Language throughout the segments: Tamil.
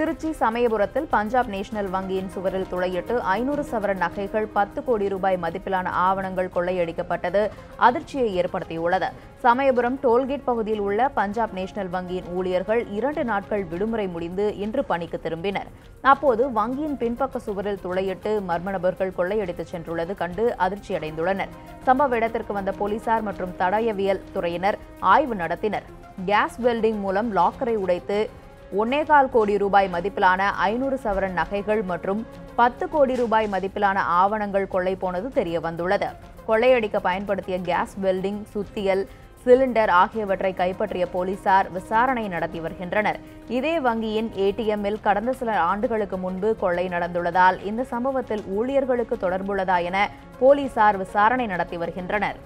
திருச்சி சமயபுரத்தில் பஞ்சாப் நேஷனல் வங்கியின் சுவரில் துளையிட்டு ஐநூறு சவரன் நகைகள் பத்து கோடி ரூபாய் மதிப்பிலான ஆவணங்கள் கொள்ளையடிக்கப்பட்டது. அதிர்ச்சியை ஏற்படுத்தியுள்ளது. சமயபுரம் டோல்கேட் பகுதியில் உள்ள பஞ்சாப் நேஷனல் வங்கியின் ஊழியர்கள் இரண்டு நாட்கள் விடுமுறை முடிந்து இன்று பணிக்கு திரும்பினர். அப்போது வங்கியின் பின்பக்க சுவரில் துளையிட்டு மர்ம நபர்கள் கொள்ளையடித்துச் சென்றுள்ளது கண்டு அதிர்ச்சியடைந்துள்ளனர். சம்பவ இடத்திற்கு வந்த போலீசார் மற்றும் தடயவியல் துறையினர் ஆய்வு நடத்தினர். கேஸ் வெல்டிங் மூலம் லாக்கரை உடைத்து ஒன்னேகால் கோடி ரூபாய் மதிப்பிலான ஐநூறு சவரன் நகைகள் மற்றும் பத்து கோடி ரூபாய் மதிப்பிலான ஆவணங்கள் கொள்ளை போனது தெரிய வந்துள்ளது கொள்ளையடிக்க பயன்படுத்திய கேஸ் வெல்டிங் சுத்தியல் சிலிண்டர் ஆகியவற்றை கைப்பற்றிய போலீசார் விசாரணை நடத்தி வருகின்றனர். இதே வங்கியின் ஏடிஎம்மில் கடந்த சில ஆண்டுகளுக்கு முன்பு கொள்ளை நடந்துள்ளதால் இந்த சம்பவத்தில் ஊழியர்களுக்கு தொடர்புள்ளதா என போலீசார் விசாரணை நடத்தி வருகின்றனர்.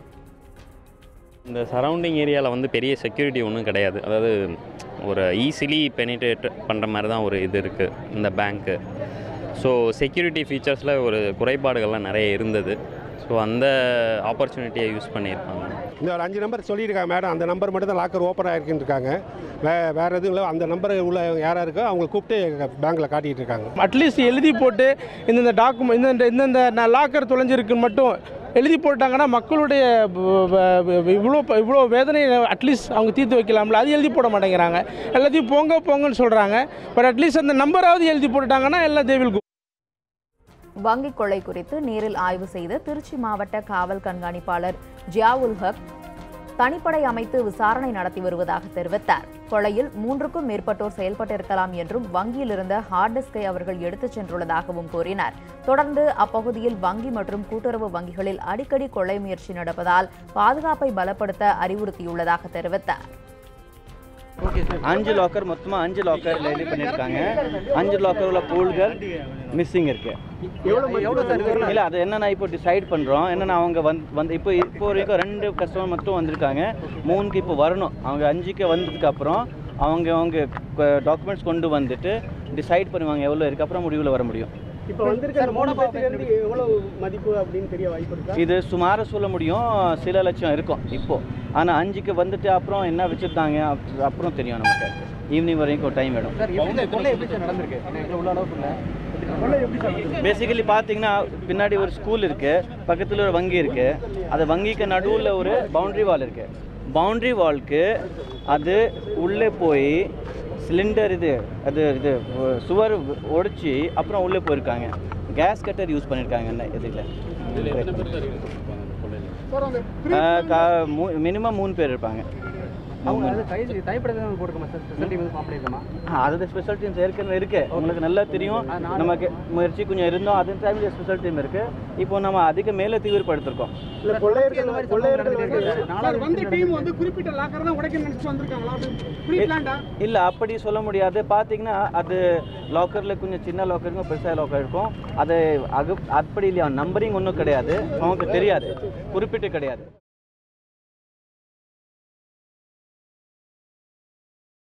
இந்த சரௌண்டிங் ஏரியாவில் வந்து பெரிய செக்யூரிட்டி ஒன்றும் கிடையாது. அதாவது ஒரு ஈஸிலி பெனிட்ரேட் பண்ணுற மாதிரி தான் ஒரு இது இருக்குது இந்த பேங்க்கு ஸோ செக்யூரிட்டி ஃபீச்சர்ஸில் ஒரு குறைபாடுகள்லாம் நிறைய இருந்தது. ஸோ அந்த ஆப்பர்ச்சுனிட்டியை யூஸ் பண்ணியிருப்பாங்க இந்த ஒரு அஞ்சு நம்பர் சொல்லியிருக்காங்க மேடம் அந்த நம்பர் மட்டும் தான் லாக்கர் ஓப்பன் ஆகிருக்குன்னு இருக்காங்க வே வேறு எதுவும் இல்லை. அந்த நம்பர் உள்ள யாராக இருக்கோ அவங்க கூப்பிட்டு பேங்க்கில் காட்டிகிட்டு இருக்காங்க. அட்லீஸ்ட் எழுதி போட்டு இந்தந்த டாக்குமெண்ட் இந்தந்த இந்தந்த லாக்கர் தொலைஞ்சிருக்குன்னு மட்டும் எழுதி போட்டாங்கன்னா மக்களுடைய இவ்வளோ இவ்வளோ வேதனையை அட்லீஸ்ட் அவங்க தீர்த்து வைக்கலாம்ல. அது எழுதி போட மாட்டேங்கிறாங்க. எல்லாத்தையும் போங்க போங்கன்னு சொல்கிறாங்க பட் அட்லீஸ்ட் அந்த நம்பராவது எழுதி போட்டுட்டாங்கன்னா எல்லாம் தேவில் வங்கிக் கொள்ளை குறித்து நேரில் ஆய்வு செய்த திருச்சி மாவட்ட காவல் கண்காணிப்பாளர் ஜியாவுல் ஹக் தனிப்படை அமைத்து விசாரணை நடத்தி வருவதாக தெரிவித்தார். கொலையில் மூன்றுக்கும் மேற்பட்டோர் செயல்பட்டிருக்கலாம் என்றும் வங்கியில் இருந்த ஹார்ட் டிஸ்கை அவர்கள் எடுத்துச் சென்றுள்ளதாகவும் கூறினார். தொடர்ந்து அப்பகுதியில் வங்கி மற்றும் கூட்டுறவு வங்கிகளில் அடிக்கடி கொள்ளை முயற்சி நடப்பதால் பாதுகாப்பை பலப்படுத்த அறிவுறுத்தியுள்ளதாக தெரிவித்தார். அஞ்சு லாக்கர் மொத்தமாக அஞ்சு லாக்கர் ரெடி பண்ணியிருக்காங்க. அஞ்சு லாக்கர் உள்ள பூல்கள் மிஸ்ஸிங் இருக்கு. இல்லை அது என்னன்னா இப்போ டிசைட் பண்ணுறோம் என்னன்னா அவங்க வந்து வந்து இப்போ இப்போ வரைக்கும் ரெண்டு கஸ்டமர் மட்டும் வந்திருக்காங்க. மூணுக்கு இப்போ வரணும். அவங்க அஞ்சுக்கு வந்ததுக்கு அப்புறம் அவங்க அவங்க டாக்குமெண்ட்ஸ் கொண்டு வந்துட்டு டிசைட் பண்ணுவாங்க எவ்வளோ இருக்கு. அப்புறம் முடிவில் வர முடியும். இப்போ வந்திருக்க மூணு பேர்த்துலேருந்து எவ்வளோ மதிப்பு அப்படின்னு தெரிய வாய்ப்பு இருக்கா? இது சுமார சொல்ல முடியும் சில லட்சம் இருக்கும் இப்போ. ஆனால் அஞ்சுக்கு வந்துட்டு அப்புறம் என்ன வச்சுருந்தாங்க அப்புறம் தெரியும் நமக்கு. ஈவினிங் வரைக்கும் டைம் வேணும். பேசிக்கலி பார்த்தீங்கன்னா பின்னாடி ஒரு ஸ்கூல் இருக்கு பக்கத்தில் ஒரு வங்கி இருக்கு. அது வங்கிக்கு நடுவில் ஒரு பவுண்டரி வால் இருக்கு. பவுண்டரி வால்க்கு அது உள்ளே போய் சிலிண்டர் இது அது இது சுவர் உடைச்சி அப்புறம் உள்ளே போயிருக்காங்க. கேஸ் கட்டர் யூஸ் பண்ணியிருக்காங்க என்ன இதில் மினிமம் மூணு பேர் இருப்பாங்க. அது ஸ்பெஷல் டீம்ஸ் ஏற்கனவே இருக்கு. உங்களுக்கு நல்லா தெரியும். நமக்கு முயற்சி கொஞ்சம் இருந்தோம். அதே டைம்ல ஸ்பெஷல் டீம் இருக்கு. இப்போ நம்ம அதிக மேலே தீவிரப்படுத்திருக்கோம். இல்ல கொள்ளையர்கள் கொள்ளையர்கள் சார் வந்து டீம் வந்து குறிப்பிட்ட லாக்கர் தான் உடைக்க நினைச்சு வந்திருக்காங்களா? ப்ரீ பிளான்டா இல்லை அப்படி சொல்ல முடியாது. பார்த்தீங்கன்னா அது லாக்கரில் கொஞ்சம் சின்ன லாக்கர் இருக்கும் பெருசாக லாக்கர் இருக்கும். அது அப்படி இல்லையா? நம்பரிங் ஒன்றும் கிடையாது. நமக்கு தெரியாது. குறிப்பிட்டு கிடையாது.